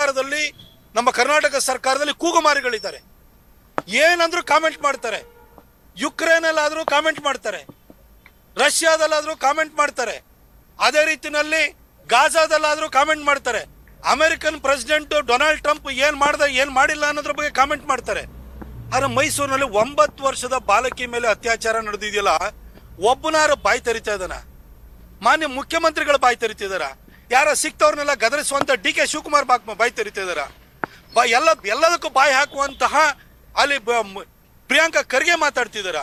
ಸರ್ಕಾರದಲ್ಲಿ, ನಮ್ಮ ಕರ್ನಾಟಕ ಸರ್ಕಾರದಲ್ಲಿ ಕೂಗುಮಾರಿಗಳಿದ್ದಾರೆ. ಏನಂದ್ರೂ ಕಾಮೆಂಟ್ ಮಾಡ್ತಾರೆ. ಯುಕ್ರೇನಲ್ಲಾದರೂ ಕಾಮೆಂಟ್ ಮಾಡ್ತಾರೆ. ರಷ್ಯಾದಲ್ಲಾದ್ರೂ ಕಾಮೆಂಟ್ ಮಾಡ್ತಾರೆ. ಅದೇ ರೀತಿನಲ್ಲಿ ಗಾಜಾದಲ್ಲಾದ್ರೂ ಕಾಮೆಂಟ್ ಮಾಡ್ತಾರೆ. ಅಮೆರಿಕನ್ ಪ್ರೆಸಿಡೆಂಟ್ ಡೊನಾಲ್ಡ್ ಟ್ರಂಪ್ ಏನ್ ಮಾಡ್ದ, ಏನ್ ಮಾಡಿಲ್ಲ ಅನ್ನೋದ್ರ ಬಗ್ಗೆ ಕಾಮೆಂಟ್ ಮಾಡ್ತಾರೆ. ಆದ್ರೆ ಮೈಸೂರಿನಲ್ಲಿ ಒಂಬತ್ತು ವರ್ಷದ ಬಾಲಕಿ ಮೇಲೆ ಅತ್ಯಾಚಾರ ನಡೆದಿದೆಯಲ್ಲ, ಒಬ್ಬನಾರು ಬಾಯಿ ತೆರಿತಾ ಇದ್ದಾನ? ಮಾನ್ಯ ಮುಖ್ಯಮಂತ್ರಿಗಳು ಬಾಯಿ ಯಾರ ಸಿಕ್ತವ್ರನ್ನೆಲ್ಲ ಗದರಿಸುವಂತ ಡಿ ಕೆ ಶಿವಕುಮಾರ್ ಬಾಕ್ ಬಾಯಿ ತೆರಿತಿದಾರ. ಬಾ ಎಲ್ಲ ಎಲ್ಲದಕ್ಕೂ ಬಾಯಿ ಹಾಕುವಂತಹ ಅಲ್ಲಿ ಪ್ರಿಯಾಂಕಾ ಖರ್ಗೆ ಮಾತಾಡ್ತಿದಾರ.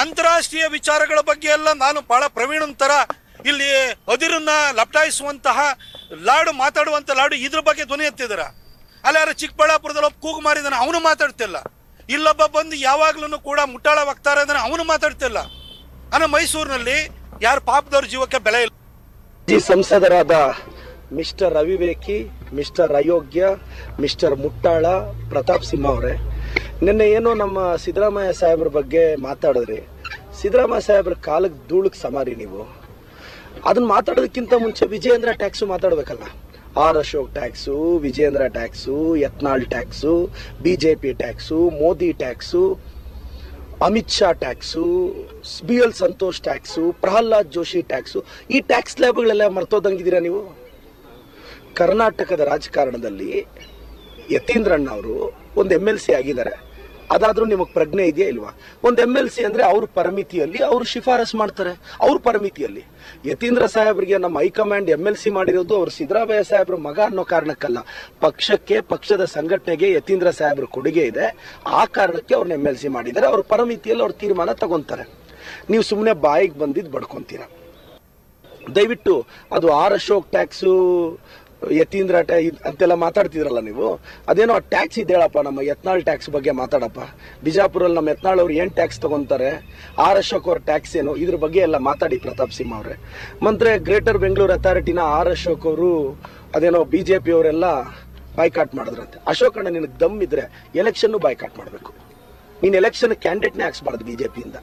ಅಂತಾರಾಷ್ಟ್ರೀಯ ವಿಚಾರಗಳ ಬಗ್ಗೆ ಎಲ್ಲ ನಾನು ಬಹಳ ಪ್ರವೀಣನ್ ಥರ ಇಲ್ಲಿ ಅದಿರನ್ನ ಲಪಟಾಯಿಸುವಂತಹ ಲಾಡು ಮಾತಾಡುವಂತ ಲಾಡು ಇದ್ರ ಬಗ್ಗೆ ಧ್ವನಿ ಎತ್ತಿದಾರ. ಅಲ್ಲಿ ಯಾರು ಚಿಕ್ಕಬಳ್ಳಾಪುರದಲ್ಲಿ ಒಬ್ಬ ಕೂಗು ಮಾರಿದಾನೆ, ಅವನು ಮಾತಾಡ್ತಿಲ್ಲ. ಇಲ್ಲೊಬ್ಬ ಬಂದು ಯಾವಾಗ್ಲೂ ಕೂಡ ಮುಟ್ಟಾಳ ವಕ್ತಾರ ಅಂದ್ರೆ ಅವನು ಮಾತಾಡ್ತಿಲ್ಲ. ಅನ್ನ ಮೈಸೂರಿನಲ್ಲಿ ಯಾರು ಪಾಪದವ್ರ ಜೀವಕ್ಕೆ ಬೆಲೆ ಇಲ್ಲ. ಸಂಸದರಾದ ಮಿಸ್ಟರ್ ರವಿವೇಕಿ, ಮಿಸ್ಟರ್ ಅಯೋಗ್ಯ, ಮಿಸ್ಟರ್ ಮುಟ್ಟಾಳ, ಪ್ರತಾಪ್ ಸಿಂಹ ಅವರೇ. ನಿನ್ನೆ ಏನೋ ನಮ್ಮ ಸಿದ್ದರಾಮಯ್ಯ ಸಾಹೇಬ್ರ ಬಗ್ಗೆ ಮಾತಾಡಿದ್ರಿ. ಸಿದ್ದರಾಮಯ್ಯ ಸಾಹೇಬ್ರ ಕಾಲಕ್ಕೆ ಧೂಳಕ್ಕೆ ಸಮಾರಿ ನೀವು. ಅದನ್ನ ಮಾತಾಡೋದಕ್ಕಿಂತ ಮುಂಚೆ Vijayendra tax ಮಾತಾಡ್ಬೇಕಲ್ಲ. R Ashok tax, Vijayendra tax, Yatnal tax B J P tax, Modi tax, Amit Shah tax, B L Santosh tax, Pralhad Joshi tax. ಈ ಟ್ಯಾಕ್ಸ್ ಲ್ಯಾಬ್ಗಳೆಲ್ಲ ಮರ್ತೋದಂಗಿದ್ದೀರಾ ನೀವು? ಕರ್ನಾಟಕದ ರಾಜಕಾರಣದಲ್ಲಿ ಯತೀಂದ್ರಣ್ಣ ಅವರು ಒಂದು ಎಂ ಎಲ್ ಸಿ ಆಗಿದ್ದಾರೆ. ಅದಾದರೂ ನಿಮಗೆ ಪ್ರಜ್ಞೆ ಇದೆಯಾ ಇಲ್ವಾ? ಒಂದು ಎಂ ಎಲ್ ಸಿ ಅಂದ್ರೆ ಅವ್ರ ಪರಿಮಿತಿಯಲ್ಲಿ ಅವರು ಶಿಫಾರಸ್ ಮಾಡ್ತಾರೆ, ಅವ್ರ ಪರಿಮಿತಿಯಲ್ಲಿ. ಯತೀಂದ್ರ ಸಾಹೇಬ್ರಿಗೆ ನಮ್ಮ ಹೈಕಮಾಂಡ್ ಎಂ ಎಲ್ ಸಿ ಮಾಡಿರೋದು ಅವ್ರು ಸಿದ್ದರಾಮಯ್ಯ ಸಾಹೇಬ್ರ ಮಗ ಅನ್ನೋ ಕಾರಣಕ್ಕಲ್ಲ. ಪಕ್ಷಕ್ಕೆ, ಪಕ್ಷದ ಸಂಘಟನೆಗೆ ಯತೀಂದ್ರ ಸಾಹೇಬ್ರ ಕೊಡುಗೆ ಇದೆ. ಆ ಕಾರಣಕ್ಕೆ ಅವ್ರನ್ನ ಎಂ ಎಲ್ ಸಿ ಮಾಡಿದ್ದಾರೆ. ಅವ್ರ ಪರಿಮಿತಿಯಲ್ಲಿ ಅವ್ರ ತೀರ್ಮಾನ ತಗೊಂತಾರೆ. ನೀವು ಸುಮ್ಮನೆ ಬಾಯಿಗೆ ಬಂದಿದ್ದು ಬಡ್ಕೊಂತೀರಾ. ದಯವಿಟ್ಟು ಅದು ಆರ್ ಅಶೋಕ್ ಟ್ಯಾಕ್ಸು ಯತೀಂದ್ರ ಅಂತೆಲ್ಲ ಮಾತಾಡ್ತಿದ್ರಲ್ಲ ನೀವು? ಅದೇನೋ ಟ್ಯಾಕ್ಸ್ ಇದೇಳಪ್ಪ ನಮ್ಮ ಯತ್ನಾಳ್ ಟ್ಯಾಕ್ಸ್ ಬಗ್ಗೆ ಮಾತಾಡಪ್ಪ. ಬಿಜಾಪುರಲ್ಲಿ ನಮ್ಮ ಯತ್ನಾಳ್ ಅವ್ರು ಏನು ಟ್ಯಾಕ್ಸ್ ತಗೊಂತಾರೆ? ಆರ್ ಅಶೋಕ್ ಅವ್ರ ಟ್ಯಾಕ್ಸ್ ಏನು? ಇದ್ರ ಬಗ್ಗೆ ಎಲ್ಲ ಮಾತಾಡಿ ಪ್ರತಾಪ್ ಸಿಂಹ ಅವರೇ. ಮಂತ್ರೆ, ಗ್ರೇಟರ್ ಬೆಂಗಳೂರು ಅಥಾರಿಟಿನ ಆರ್ ಅಶೋಕ್ ಅವರು ಅದೇನೋ ಬಿಜೆಪಿ ಅವರೆಲ್ಲ ಬಾಯ್ಕಾಟ್ ಮಾಡಿದ್ರಂತೆ. ಅಶೋಕ್ ಅಣ್ಣ, ನಿನಗೆ ದಮ್ ಇದ್ರೆ ಎಲೆಕ್ಷನ್ ಬಾಯ್ಕಾಟ್ ಮಾಡಬೇಕು. ನೀನ್ ಎಲೆಕ್ಷನ್ ಕ್ಯಾಂಡಿಡೇಟ್ನೇ ಹಾಕ್ಸ್ಬಾರ್ದು ಬಿಜೆಪಿಯಿಂದ.